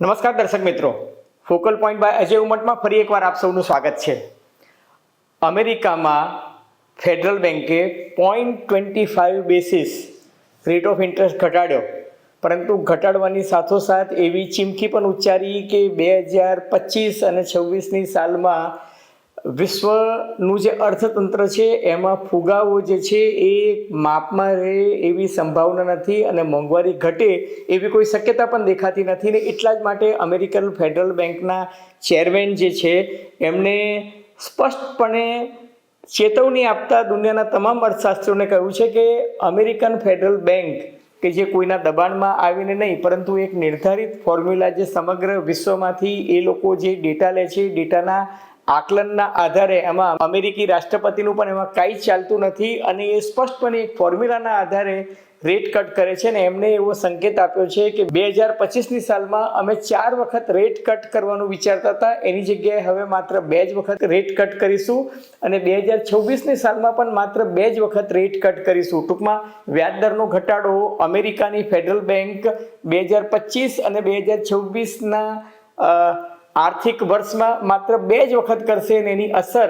નમસ્કાર દર્શક મિત્રો. ફોકલ પોઈન્ટ બાય અજય ઉમટમાં ફરી એકવાર આપ સૌનું સ્વાગત છે. અમેરિકામાં ફેડરલ બેન્કે point twenty five basis rate of interest ઘટાડ્યો. પરંતુ ઘટાડવાની સાથોસાથ એવી ચીમકી પણ ઉચ્ચારી કે બે હજાર પચીસ અને છવ્વીસની સાલમાં વિશ્વનું જે અર્થતંત્ર છે, એમાં ફુગાવો જે છે, એ માપમાં રહે એવી સંભાવના નથી અને મોંઘવારી ઘટે એવી કોઈ શક્યતા પણ દેખાતી નથી ને એટલા જ માટે અમેરિકન ફેડરલ બેંકના ચેરમેન જે છે એમણે સ્પષ્ટપણે ચેતવણી આપતા દુનિયાના તમામ અર્થશાસ્ત્રીઓને કહ્યું છે કે અમેરિકન ફેડરલ બેંક કે જે કોઈના દબાણમાં આવીને નહીં, પરંતુ એક નિર્ધારિત ફોર્મ્યુલા જે સમગ્ર વિશ્વમાંથી એ લોકો જે ડેટા લે છે ડેટાના આકલનના આધારે એમાં અમેરિકી રાષ્ટ્રપતિનું પણ એમાં કાંઈ ચાલતું નથી અને એ સ્પષ્ટપણે એક ફોર્મ્યુલાના આધારે રેટ કટ કરે છે ને એમને એવો સંકેત આપ્યો છે કે બે હજાર પચીસની સાલમાં અમે ચાર વખત રેટ કટ કરવાનું વિચારતા હતા. એની જગ્યાએ હવે માત્ર બે જ વખત રેટ કટ કરીશું અને બે હજાર છવ્વીસની સાલમાં પણ માત્ર બે જ વખત રેટ કટ કરીશું. ટૂંકમાં વ્યાજદરનો ઘટાડો અમેરિકાની ફેડરલ બેંક બે હજાર પચીસ અને બે હજાર છવ્વીસના આર્થિક વર્ષમાં માત્ર બે જ વખત કરશે અને એની અસર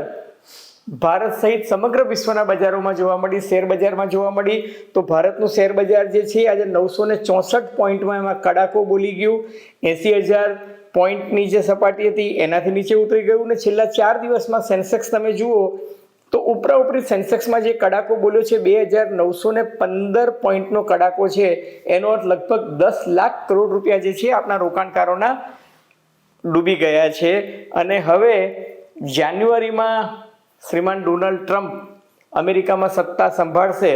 ભારત સહિત સમગ્ર વિશ્વના બજારોમાં જોવા મળી, શેર બજારમાં જોવા મળી. તો ભારતનું શેર બજાર જે છે, આજે નવસો ને ચોસઠ પોઈન્ટમાં એમાં કડાકો બોલી ગયું. એંસી હજાર પોઈન્ટની જે સપાટી હતી, એનાથી નીચે ઉતરી ગયું ને છેલ્લા ચાર દિવસમાં સેન્સેક્સ તમે જુઓ, તો ઉપરા ઉપરી સેન્સેક્સમાં જે કડાકો બોલ્યો છે, બે હજાર નવસો ને પંદર પોઈન્ટનો કડાકો છે. એનો અર્થ લગભગ દસ લાખ કરોડ રૂપિયા જે છે, આપણા રોકાણકારોના ડૂબી ગયા છે. અને હવે જાન્યુઆરીમાં શ્રીમાન ડોનાલ્ડ ટ્રમ્પ અમેરિકામાં સત્તા સંભાળશે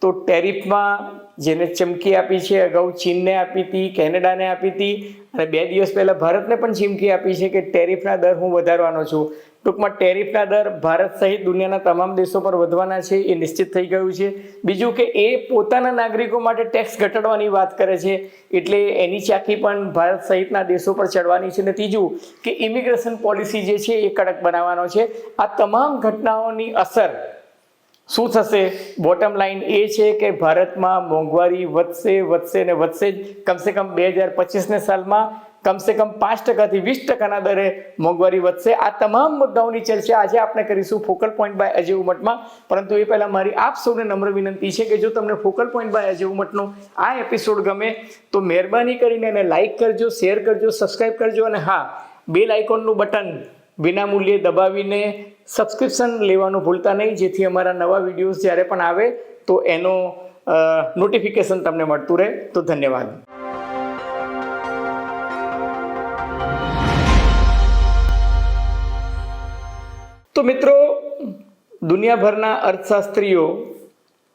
તો ટેરિફમાં જેને ચમકી આપી છે, અગાઉ ચીનને આપી હતી, કેનેડાને આપી હતી, અને બે દિવસ પહેલાં ભારતને પણ ચીમકી આપી છે કે ટેરિફના દર હું વધારવાનો છું. ટૂંકમાં ટેરિફના દર ભારત સહિત દુનિયાના તમામ દેશો પર વધવાના છે, એ નિશ્ચિત થઈ ગયું છે. બીજું કે એ પોતાના નાગરિકો માટે ટેક્સ ઘટાડવાની વાત કરે છે, એટલે એની ચાખી પણ ભારત સહિતના દેશો પર ચડવાની છે. અને ત્રીજું કે ઇમિગ્રેશન પોલિસી જે છે, એ કડક બનાવવાનો છે. આ તમામ ઘટનાઓની અસર શું થશે? બોટમ લાઈન એ છે કે ભારતમાં મોંઘવારી વધશે વધશે ને વધશે જ. કમસે કમ બે હજાર પચીસને સાલમાં કમસે કમ પાંચ ટકાથી વીસ ટકાના દરે મોંઘવારી વધશે. આ તમામ મુદ્દાઓની ચર્ચા આજે આપણે કરીશું ફોકલ પોઈન્ટ બાય અજય ઉમટમાં પરંતુ એ પહેલાં મારી આપ સૌને નમ્ર વિનંતી છે કે જો તમને ફોકલ પોઈન્ટ બાય અજય ઉમટનો આ એપિસોડ ગમે, તો મહેરબાની કરીને એને લાઇક કરજો શેર કરજો સબસ્ક્રાઈબ કરજો અને હા બેલ આઇકોનનું બટન વિના મૂલ્યે દબાવીને સબસ્ક્રિપ્શન લેવાનું ભૂલતા નહીં. જેથી અમારા નવા વિડીયોઝ જ્યારે પણ આવે, તો એનો નોટિફિકેશન તમને મળતું રહે. તો ધન્યવાદ. તો મિત્રો, દુનિયાભરના અર્થશાસ્ત્રીઓ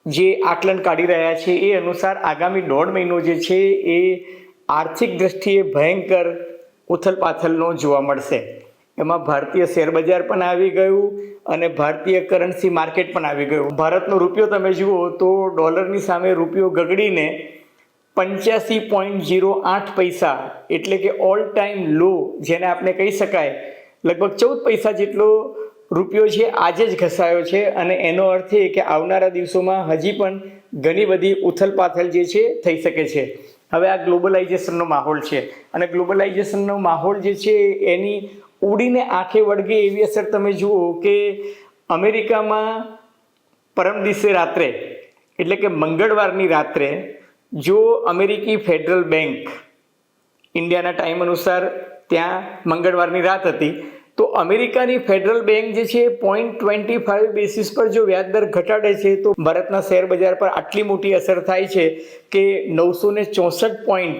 જે આકલન કાઢી રહ્યા છે, એ અનુસાર આગામી દોઢ મહિનો જે છે, એ આર્થિક દ્રષ્ટિએ ભયંકર ઉથલપાથલનો જોવા મળશે. એમાં ભારતીય શેર બજાર પણ આવી ગયું અને ભારતીય કરન્સી માર્કેટ પણ આવી ગયું. ભારતનો રૂપિયો તમે જુઓ તો ડોલરની સામે રૂપિયો ગગડીને પંચ્યાસી પોઈન્ટ જીરો આઠ પૈસા એટલે કે ઓલ ટાઈમ લો જેને આપણે કહી શકાય. લગભગ ચૌદ પૈસા જેટલો રૂપિયો છે આજે જ ઘસાયો છે અને એનો અર્થ એ કે આવનારા દિવસોમાં હજી પણ ઘણી બધી ઉથલપાથલ જે છે થઈ શકે છે. હવે આ ગ્લોબલાઇઝેશનનો માહોલ છે. અને ગ્લોબલાઇઝેશનનો માહોલ જે છે એની ઉડીને આંખે વળગે એવી અસર તમે જુઓ કે અમેરિકામાં પરમ દિવસે રાત્રે, એટલે કે મંગળવારની રાત્રે, જો અમેરિકી ફેડરલ બેંક ઇન્ડિયાના ટાઈમ અનુસાર ત્યાં મંગળવારની રાત હતી, તો અમેરિકાની ફેડરલ બેંક જે છે પોઈન્ટ ટ્વેન્ટી ફાઇવ બેસિસ પર જો વ્યાજદર ઘટાડે છે, તો ભારતના શેર બજાર પર આટલી મોટી અસર થાય છે કે નવસો ને ચોસઠ પોઈન્ટ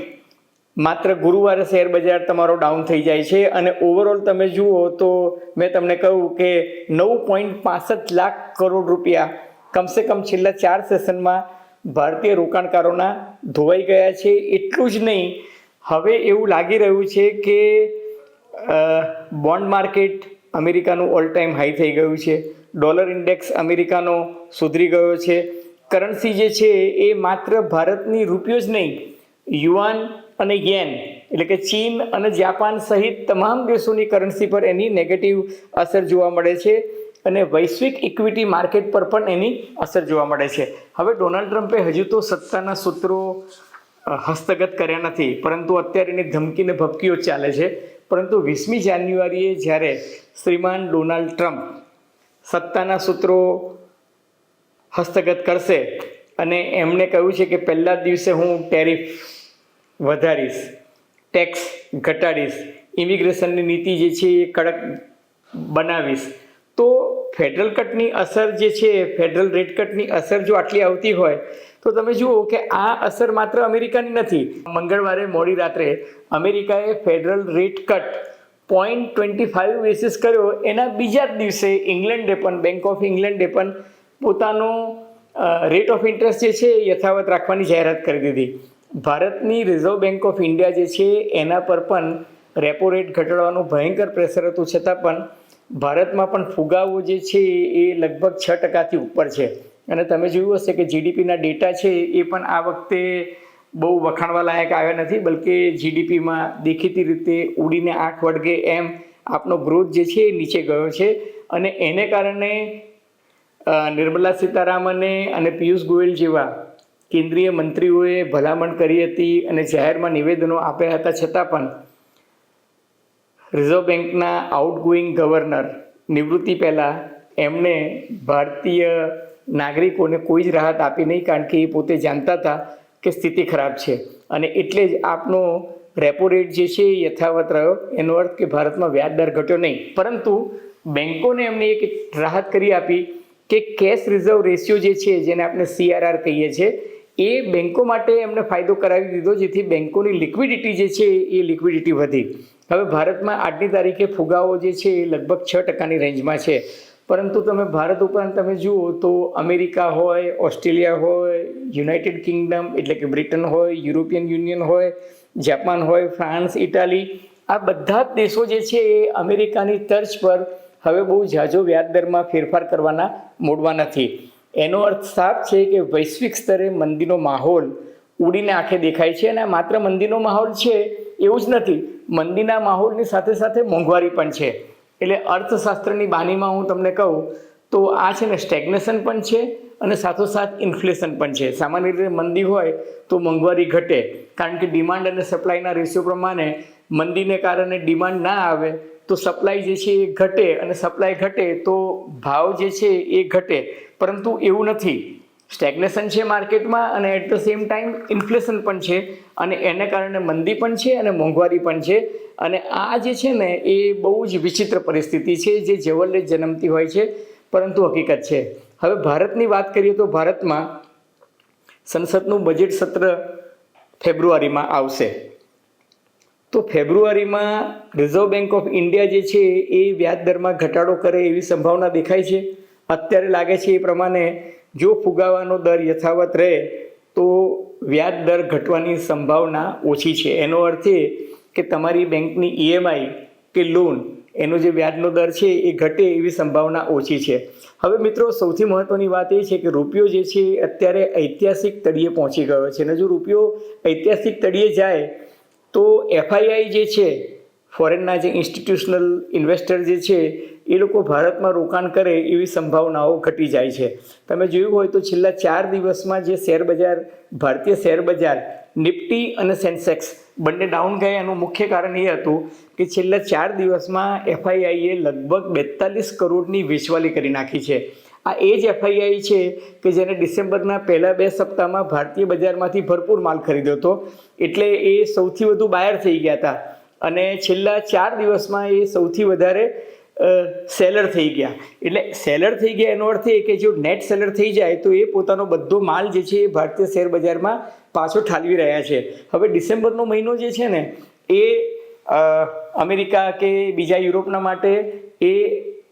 માત્ર ગુરુવારે શેર બજાર તમારો ડાઉન થઈ જાય છે અને ઓવરઓલ તમે જુઓ તો મેં તમને કહ્યું કે નવ પોઈન્ટ પાસઠ લાખ કરોડ રૂપિયા કમસે કમ છેલ્લા ચાર સેશનમાં ભારતીય રોકાણકારોના ધોવાઈ ગયા છે. એટલું જ નહીં, હવે એવું લાગી રહ્યું છે કે બોન્ડ માર્કેટ અમેરિકાનું ઓલ ટાઈમ હાઈ થઈ ગયું છે. ડોલર ઇન્ડેક્સ અમેરિકાનો સુધરી ગયો છે. કરન્સી જે છે એ માત્ર ભારતની રૂપિયો જ નહીં યુઆન અને યેન, એટલે કે ચીન અને જાપાન સહિત તમામ દેશોની કરન્સી પર એની નેગેટિવ અસર જોવા મળે છે અને વૈશ્વિક ઇક્વિટી માર્કેટ પર પણ એની અસર જોવા મળે છે. હવે ડોનાલ્ડ ટ્રમ્પે હજુ તો સત્તાના સૂત્રો હસ્તગત કર્યા નથી, પરંતુ અત્યારે એની ધમકીને ભપકીઓ ચાલે છે. પરંતુ વીસમી જાન્યુઆરીએ જ્યારે શ્રીમાન ડોનાલ્ડ ટ્રમ્પ સત્તાના સૂત્રો હસ્તગત કરશે અને એમણે કહ્યું છે કે પહેલા દિવસે હું ટેરિફ વધારીશ ટેક્સ ઘટાડીશ ઇમિગ્રેશનની નીતિ જે છે એ કડક બનાવીશ. તો ફેડરલ કટની અસર જે છે ફેડરલ રેટ કટની અસર જો આટલી આવતી હોય, તો તમે જુઓ કે આ અસર માત્ર અમેરિકાની નથી. મંગળવારે મોડી રાત્રે અમેરિકાએ federal rate cut point twenty five basis કર્યો. એના બીજા જ દિવસે ઇંગ્લેન્ડે પણ બેંક ઓફ ઇંગ્લેન્ડે પણ પોતાનો રેટ ઓફ ઇન્ટરેસ્ટ જે છે એ યથાવત રાખવાની જાહેરાત કરી દીધી. ભારતની રિઝર્વ બેન્ક ઓફ ઇન્ડિયા જે છે, એના પર પણ રેપો રેટ ઘટાડવાનું ભયંકર પ્રેશર હતું. છતાં પણ ભારતમાં પણ ફુગાવો જે છે, એ લગભગ છ ટકાથી ઉપર છે. અને તમે જોયું હશે કે જીડીપીના ડેટા છે, એ પણ આ વખતે બહુ વખાણવા લાયક આવ્યા નથી, બલકે જીડીપીમાં દેખીતી રીતે ઉડીને આંખ વળગે એમ આપનો ગ્રોથ જે છે, એ નીચે ગયો છે. અને એને કારણે નિર્મલા સીતારામને અને પિયુષ ગોયલ જેવા કેન્દ્રીય મંત્રીઓએ ભલામણ કરી હતી અને જાહેરમાં નિવેદનો આપ્યા હતા. છતાં પણ રિઝર્વ બેંકના આઉટગોઈંગ ગવર્નર નિવૃત્તિ પહેલાં એમણે ભારતીય નાગરિકોને કોઈ જ રાહત આપી નહીં, કારણ કે એ પોતે જાણતા હતા કે સ્થિતિ ખરાબ છે. અને એટલે જ આપનો રેપો રેટ જે છે એ યથાવત રહ્યો. એનો અર્થ કે ભારતમાં વ્યાજ દર ઘટ્યો નહીં. પરંતુ બેન્કોને એમને એક રાહત કરી આપી કે કેશ રિઝર્વ રેશિયો જે છે, જેને આપણે સીઆરઆર કહીએ છીએ એ બેન્કો માટે એમને ફાયદો કરાવી દીધો, જેથી બેન્કોની લિક્વિડિટી જે છે એ લિક્વિડિટી વધી. હવે ભારતમાં આજની તારીખે ફુગાવો જે છે એ લગભગ છ ટકાની રેન્જમાં છે. પરંતુ તમે ભારત ઉપરાંત તમે જુઓ તો અમેરિકા હોય, ઓસ્ટ્રેલિયા હોય, યુનાઇટેડ કિંગડમ એટલે કે બ્રિટન હોય, યુરોપિયન યુનિયન હોય, જાપાન હોય, ફ્રાન્સ, ઇટાલી, આ બધા જ દેશો જે છે એ અમેરિકાની તર્જ પર હવે બહુ ઝાઝો વ્યાજદરમાં ફેરફાર કરવાના મૂડમાં નથી. એનો અર્થ સાફ છે કે વૈશ્વિક સ્તરે મંદીનો માહોલ ઉડીને આંખે દેખાય છે અને માત્ર મંદીનો માહોલ છે એવું જ નથી, મંદીના માહોલની સાથે સાથે મોંઘવારી પણ છે. એટલે અર્થશાસ્ત્રની બાનીમાં હું તમને કહું તો આ છે ને સ્ટેગ્નેશન પણ છે અને સાથોસાથ ઇન્ફ્લેશન પણ છે. સામાન્ય રીતે મંદી હોય તો મોંઘવારી ઘટે, કારણ કે ડિમાન્ડ અને સપ્લાયના રેશિયો પ્રમાણે મંદીને કારણે ડિમાન્ડ ના આવે તો સપ્લાય જે છે એ ઘટે અને સપ્લાય ઘટે તો ભાવ જે છે એ ઘટે. પરંતુ એવું નથી. સ્ટેગ્નેશન છે માર્કેટમાં અને at the same time inflation પણ છે અને એને કારણે મંદી પણ છે અને મોંઘવારી પણ છે. અને આ જે છે ને એ બહુ જ વિચિત્ર પરિસ્થિતિ છે જે જવલ્લે જન્મતી હોય છે, પરંતુ હકીકત છે. હવે ભારતની વાત કરીએ તો ભારતમાં સંસદનું બજેટ સત્ર ફેબ્રુઆરીમાં આવશે. તો ફેબ્રુઆરીમાં રિઝર્વ બેન્ક ઓફ ઇન્ડિયા જે છે એ વ્યાજ દરમાં ઘટાડો કરે એવી સંભાવના દેખાય છે. અત્યારે લાગે છે એ પ્રમાણે જો ફુગાવાનો દર યથાવત રહે, તો વ્યાજ દર ઘટવાની સંભાવના ઓછી છે. એનો અર્થ એ કે તમારી બેંકની ઈએમઆઈ કે લોન, એનો જે વ્યાજનો દર છે એ ઘટે એવી સંભાવના ઓછી છે. હવે મિત્રો, સૌથી મહત્ત્વની વાત એ છે કે રૂપિયો જે છે અત્યારે ઐતિહાસિક તળિયે પહોંચી ગયો છે. અને જો રૂપિયો ઐતિહાસિક તળિયે જાય તો એફઆઈઆઈ જે છે ફોરેનના જે ઇન્સ્ટિટ્યુશનલ ઇન્વેસ્ટર જે છે, એ લોકો ભારતમાં રોકાણ કરે એવી સંભાવનાઓ ઘટી જાય છે. તમે જોયું હોય તો છેલ્લા ચાર દિવસમાં જે શેર બજાર, ભારતીય શેર બજાર, નિફ્ટી અને સેન્સેક્સ બંને ડાઉન ગયા. એનું મુખ્ય કારણ એ હતું કે છેલ્લા ચાર દિવસમાં એફઆઈઆઈએ લગભગ બેતાલીસ કરોડની વેચવાલી કરી નાખી છે. આ એ જ એફઆઈઆઈ છે કે જેને ડિસેમ્બરના પહેલા બે સપ્તાહમાં ભારતીય બજારમાંથી ભરપૂર માલ ખરીદ્યો હતો. એટલે એ સૌથી વધુ બાયર થઈ ગયા હતા. અને છેલ્લા ચાર દિવસમાં એ સૌથી વધારે સેલર થઈ ગયા. એટલે સેલર થઈ ગયા એનો અર્થ એ કે જો નેટ સેલર થઈ જાય તો એ પોતાનો બધો માલ જે છે એ ભારતીય શેર બજારમાં પાછો ઠાલવી રહ્યા છે. હવે ડિસેમ્બરનો મહિનો જે છે ને એ અમેરિકા કે બીજા યુરોપના માટે એ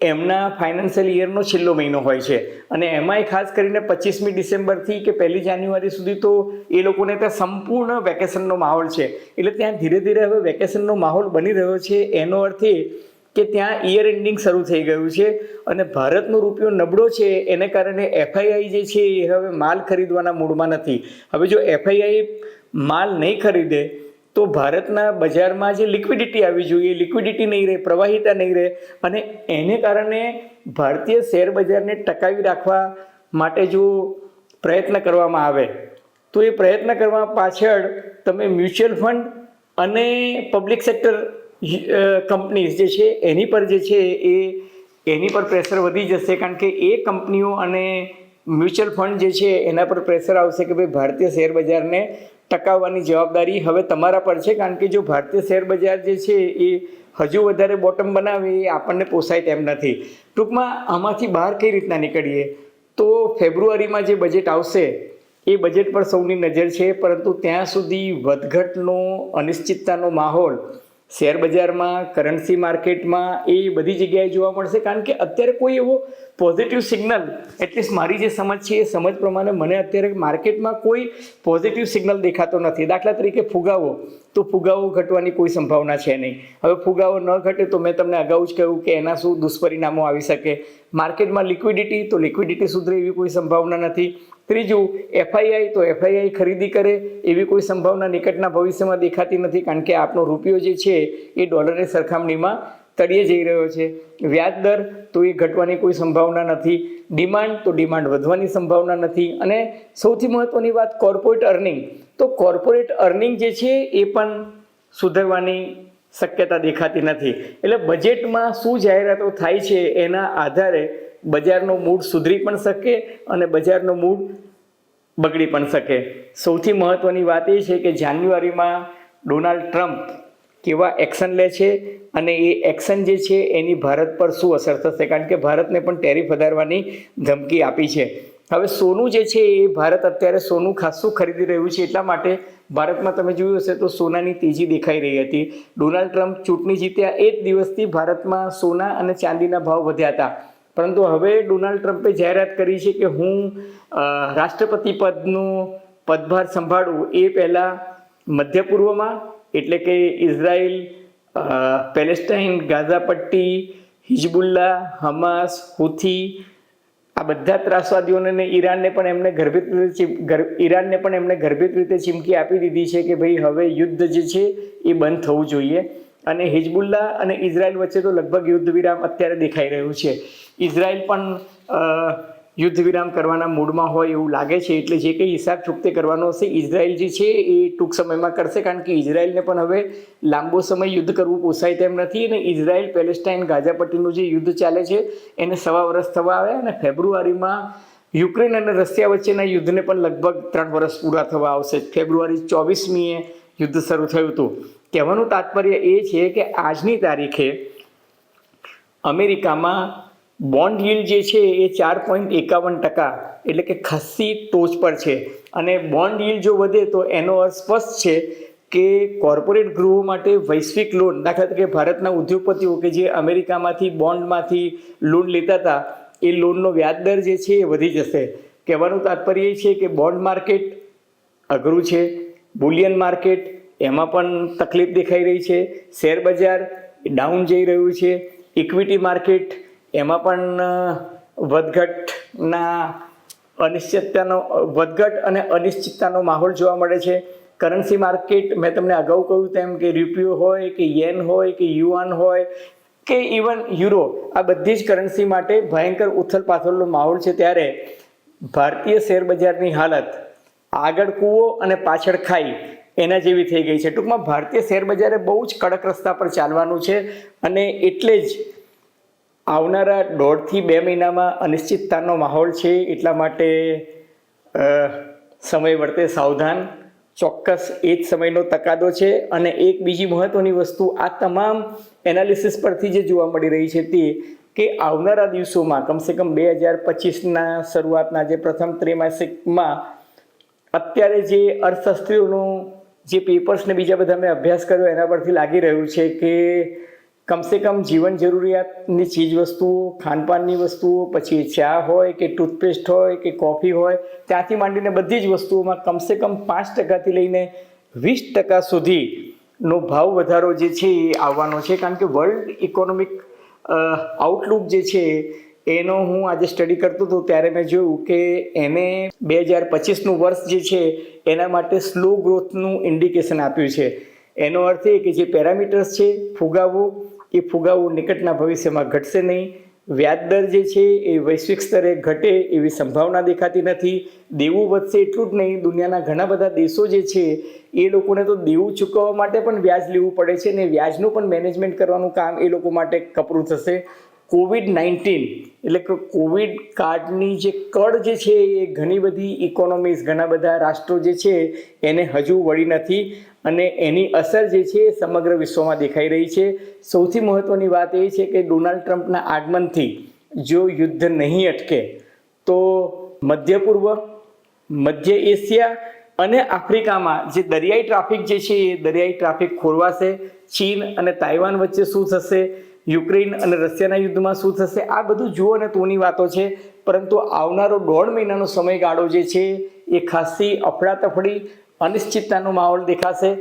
એમના ફાઇનાન્શિયલ યરનો છેલ્લો મહિનો હોય છે. અને એમાંય ખાસ કરીને પચીસમી ડિસેમ્બરથી કે પહેલી જાન્યુઆરી સુધી તો એ લોકોને ત્યાં સંપૂર્ણ વેકેશનનો માહોલ છે. એટલે ત્યાં ધીરે ધીરે હવે વેકેશનનો માહોલ બની રહ્યો છે. એનો અર્થ એ કે ત્યાં ઇયર એન્ડિંગ શરૂ થઈ ગયું છે અને ભારતનો રૂપિયો નબળો છે. એને કારણે એફઆઈઆઈ જે છે એ હવે માલ ખરીદવાના મૂડમાં નથી. હવે જો એફઆઈઆઈ માલ નહીં ખરીદે તો ભારતના બજારમાં જે લિક્વિડિટી આવી જોઈએ લિક્વિડિટી નહીં રહે, પ્રવાહિતા નહીં રહે, અને એને કારણે ભારતીય શેર બજારને ટકાવી રાખવા માટે જો પ્રયત્ન કરવામાં આવે, તો એ પ્રયત્ન કરવા પાછળ તમે મ્યુચ્યુઅલ ફંડ અને પબ્લિક સેક્ટર કંપનીઝ જે છે, એની પર જે છે એ, એની પર પ્રેશર વધી જશે, કારણ કે એ કંપનીઓ અને મ્યુચ્યુઅલ ફંડ જે છે એના પર પ્રેશર આવશે કે ભાઈ ભારતીય શેર બજારને ટકાવવાની જવાબદારી હવે તમારા પર છે, કારણ કે જો ભારતીય શેર બજાર જે છે, એ હજુ વધારે બોટમ બનાવે, એ આપણને પોસાય તેમ નથી. ટૂંકમાં આમાંથી બહાર કઈ રીતના નીકળીએ? તો ફેબ્રુઆરીમાં જે બજેટ આવશે, એ બજેટ પર સૌની નજર છે, પરંતુ ત્યાં સુધી વધઘટનો, અનિશ્ચિતતાનો માહોલ શેર બજારમાં કરન્સી માર્કેટમાં, એ બધી જગ્યાએ જોવા મળશે. કારણ કે અત્યારે કોઈ એવો પોઝિટિવ સિગ્નલ એટલીસ્ટ મારી જે સમજ છે, એ સમજ પ્રમાણે મને અત્યારે માર્કેટમાં કોઈ પોઝિટિવ સિગ્નલ દેખાતો નથી. દાખલા તરીકે ફુગાવો. તો ફુગાવો ઘટવાની કોઈ સંભાવના છે નહીં. હવે ફુગાવો ન ઘટે તો મેં તમને અગાઉ જ કહ્યું કે એના શું દુષ્પરિણામો આવી શકે. માર્કેટમાં લિક્વિડિટી તો લિક્વિડિટી સુધરે એવી કોઈ સંભાવના નથી. ત્રીજું, એફઆઈઆઈ તો એફઆઈઆઈ ખરીદી કરે એવી કોઈ સંભાવના નિકટના ભવિષ્યમાં દેખાતી નથી. કારણ કે આપણો રૂપિયો જે છે એ ડોલરની સરખામણીમાં તળિયે જઈ રહ્યો છે. વ્યાજ દર તો એ ઘટવાની કોઈ સંભાવના નથી. ડિમાન્ડ તો ડિમાન્ડ વધવાની સંભાવના નથી. અને સૌથી મહત્ત્વની વાત કોર્પોરેટ અર્નિંગ. તો કોર્પોરેટ અર્નિંગ જે છે એ પણ સુધરવાની શક્યતા દેખાતી નથી. એટલે બજેટમાં શું જાહેરાતો થાય છે એના આધારે બજારનો મૂડ સુધરી પણ શકે અને બજારનો મૂડ બગડી પણ શકે. સૌથી મહત્ત્વની વાત એ છે કે જાન્યુઆરીમાં ડોનાલ્ડ ટ્રમ્પ કેવા એક્શન લે છે અને એ એક્શન જે છે એની ભારત પર શું અસર થશે? કારણ કે ભારતને પણ ટેરિફ વધારવાની ધમકી આપી છે. હવે સોનું જે છે એ ભારત અત્યારે સોનું ખાસું ખરીદી રહ્યું છે એટલા માટે ભારતમાં તમે જોયું હશે તો સોનાની તેજી દેખાઈ રહી હતી. ડોનાલ્ડ ટ્રમ્પ ચૂંટણી જીત્યા એ જ દિવસથી ભારતમાં સોના અને ચાંદીના ભાવ વધ્યા હતા. પરંતુ હવે ડોનાલ્ડ ટ્રમ્પે જાહેરાત કરી છે કે હું રાષ્ટ્રપતિ પદનું પદભાર સંભાળું એ પહેલાં મધ્ય પૂર્વમાં એટલે કે ઇઝરાયલ પેલેસ્ટાઇન, ગાઝા પટ્ટી હિજબુલ્લા હમાસ, હુથી, આ બધા ત્રાસવાદીઓને ઈરાનને પણ એમને ગર્ભિત રીતે ઈરાનને પણ એમને ગર્ભિત રીતે ચીમકી આપી દીધી છે કે ભાઈ હવે યુદ્ધ જે છે એ બંધ થવું જોઈએ. અને હિજબુલ્લા અને ઇઝરાયલ વચ્ચે તો લગભગ યુદ્ધ વિરામ અત્યારે દેખાઈ રહ્યું છે. ઇઝરાયલ પણ યુદ્ધ વિરામ કરવાના મૂડમાં હોય એવું લાગે છે, એટલે જે કંઈ હિસાબ ચૂકતે કરવાનો હશે ઇઝરાયલ જે છે એ ટૂંક સમયમાં કરશે, કારણ કે ઇઝરાયલને પણ હવે લાંબો સમય યુદ્ધ કરવું પોસાય તેમ નથી અને ઇઝરાયલ પેલેસ્ટાઇન ગાઝાપટ્ટીનું જે યુદ્ધ ચાલે છે, એને સવા વર્ષ થવા આવ્યા અને ફેબ્રુઆરીમાં યુક્રેન અને રશિયા વચ્ચેના યુદ્ધને પણ લગભગ ત્રણ વર્ષ પૂરા થવા આવશે. ફેબ્રુઆરી ચોવીસમીએ યુદ્ધ શરૂ થયું હતું. કહેવાનું તાત્પર્ય એ છે કે આજની તારીખે અમેરિકામાં બોન્ડ યીલ્ડ જે છે એ ચાર પોઈન્ટ એકાવન ટકા એટલે કે ખાસ્સી ટોચ પર છે. અને બોન્ડ યીલ્ડ જો વધે તો એનો અર્થ સ્પષ્ટ છે કે કોર્પોરેટ ગૃહો માટે વૈશ્વિક લોન દાખલા તરીકે ભારતના ઉદ્યોગપતિઓ કે જે અમેરિકામાંથી બોન્ડમાંથી લોન લેતા હતા, એ લોનનો વ્યાજ દર જે છે એ વધી જશે. કહેવાનું તાત્પર્ય એ છે કે બોન્ડ માર્કેટ અઘરું છે બુલિયન માર્કેટ એમાં પણ તકલીફ દેખાઈ રહી છે, શેર બજાર ડાઉન જઈ રહ્યું છે ઇક્વિટી માર્કેટ એમાં પણ વધઘટના, અનિશ્ચિતતાનો, વધઘટ અને અનિશ્ચિતતાનો માહોલ જોવા મળે છે. કરન્સી માર્કેટ, મેં તમને અગાઉ કહ્યું તેમ કે રૂપિયો હોય, કે યેન હોય, કે યુઆન હોય, કે ઇવન યુરો, આ બધી જ કરન્સી માટે ભયંકર ઉથલ પાથલનો માહોલ છે ત્યારે ભારતીય શેર બજારની હાલત, આગળ કૂવો અને પાછળ ખાઈ, એના જેવી થઈ ગઈ છે. ટૂંકમાં ભારતીય શેર બજારે બહુ જ કડક રસ્તા પર ચાલવાનું છે અને એટલે જ આવનારા દોઢથી બે મહિનામાં અનિશ્ચિતતાનો માહોલ છે એટલા માટે સમય વર્તે સાવધાન. ચોક્કસ એ જ સમયનો તકાદો છે અને એક બીજી મહત્વની વસ્તુ આ તમામ એનાલિસિસ પરથી જે જોવા મળી રહી છે તે કે આવનારા દિવસોમાં કમસે કમ બે હજાર પચીસના શરૂઆતના જે પ્રથમ ત્રિમાસિકમાં અત્યારે જે અર્થશાસ્ત્રીઓનું જે પેપર્સને બીજા બધા મેં અભ્યાસ કર્યો એના પરથી લાગી રહ્યું છે કે કમસે કમ જીવન જરૂરિયાતની ચીજ વસ્તુઓ, ખાનપાનની વસ્તુઓ, પછી ચા હોય કે ટૂથપેસ્ટ હોય કે કોફી હોય, ત્યાંથી માંડીને બધી જ વસ્તુઓમાં કમસે કમ પાંચ ટકાથી લઈને વીસ ટકા સુધીનો ભાવ વધારો જે છે એ આવવાનો છે. કારણ કે વર્લ્ડ ઇકોનોમિક આઉટલુક જે છે એનો હું આજે સ્ટડી કરતો હતો ત્યારે મેં જોયું કે એને બે હજાર પચીસનું વર્ષ જે છે એના માટે સ્લો ગ્રોથનું ઇન્ડિકેશન આપ્યું છે. એનો અર્થ એ કે જે પેરામીટર્સ છે ફુગાવો એ ફુગાવો નિકટના ભવિષ્યમાં ઘટશે નહીં. વ્યાજદર જે છે એ વૈશ્વિક સ્તરે ઘટે એવી સંભાવના દેખાતી નથી. દેવું વધશે એટલું જ નહીં. દુનિયાના ઘણા બધા દેશો જે છે એ લોકોને તો દેવું ચૂકવવા માટે પણ વ્યાજ લેવું પડે છે ને વ્યાજનું પણ મેનેજમેન્ટ કરવાનું કામ એ લોકો માટે કપરું થશે. કોવિડ નાઇન્ટીન એટલે કે કોવિડ કાર્ડની જે કળ જે છે એ ઘણી બધી ઇકોનોમીઝ ઘણા બધા રાષ્ટ્રો જે છે એને હજુ વળી નથી અને એની અસર જે છે એ સમગ્ર વિશ્વમાં દેખાઈ રહી છે. સૌથી મહત્ત્વની વાત એ છે કે ડોનાલ્ડ ટ્રમ્પના આગમનથી જો યુદ્ધ નહીં અટકે, તો મધ્ય પૂર્વ, મધ્ય એશિયા અને આફ્રિકામાં જે દરિયાઈ ટ્રાફિક જે છે એ દરિયાઈ ટ્રાફિક ખોરવાશે. ચીન અને તાઇવાન વચ્ચે શું થશે? યુક્રેન અને રશિયાના યુદ્ધમાં શું થશે, આ બધું જુઓ અને તોની વાતો છે. પરંતુ આવનારો દોઢ મહિનાનો સમયગાળો જે છે, એ ખાસી અફડાતફડી, અનિશ્ચિતતાનો માહોલ દેખાશે.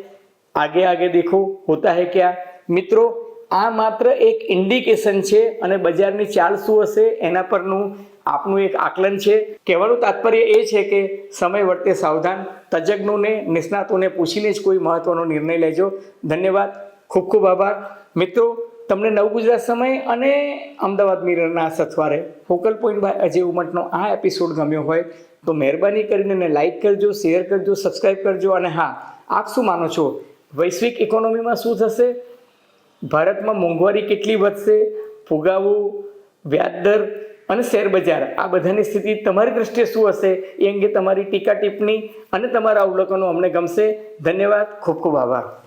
આગે આગે દેખો, હોતા હે ક્યાં? મિત્રો, આ માત્ર એક ઇન્ડિકેશન છે અને બજારની ચાલ શું હશે, એના પરનું આપનું એક આકલન છે. કહેવાનું તાત્પર્ય એ છે કે સમય વર્તે સાવધાન, તજજ્ઞોને, નિષ્ણાતોને પૂછીને જ કોઈ મહત્વનો નિર્ણય લેજો. ધન્યવાદ, ખૂબ ખૂબ આભાર. મિત્રો તમને નવ ગુજરાત સમય અને અમદાવાદ મિરરના સથવારે ફોકલ પોઈન્ટ બાય અજય ઉમટનો આ એપિસોડ ગમ્યો હોય તો મહેરબાની કરીને એને લાઇક કરજો શેર કરજો સબસ્ક્રાઈબ કરજો અને હા, આપ શું માનો છો? વૈશ્વિક ઇકોનોમીમાં શું થશે? ભારતમાં મોંઘવારી કેટલી વધશે? ફુગાવો વ્યાજદર અને શેરબજાર આ બધાની સ્થિતિ તમારી દૃષ્ટિએ શું હશે? એ અંગે તમારી ટીકા ટિપ્પણી અને તમારા અવલોકનો અમને ગમશે. ધન્યવાદ, ખૂબ ખૂબ આભાર.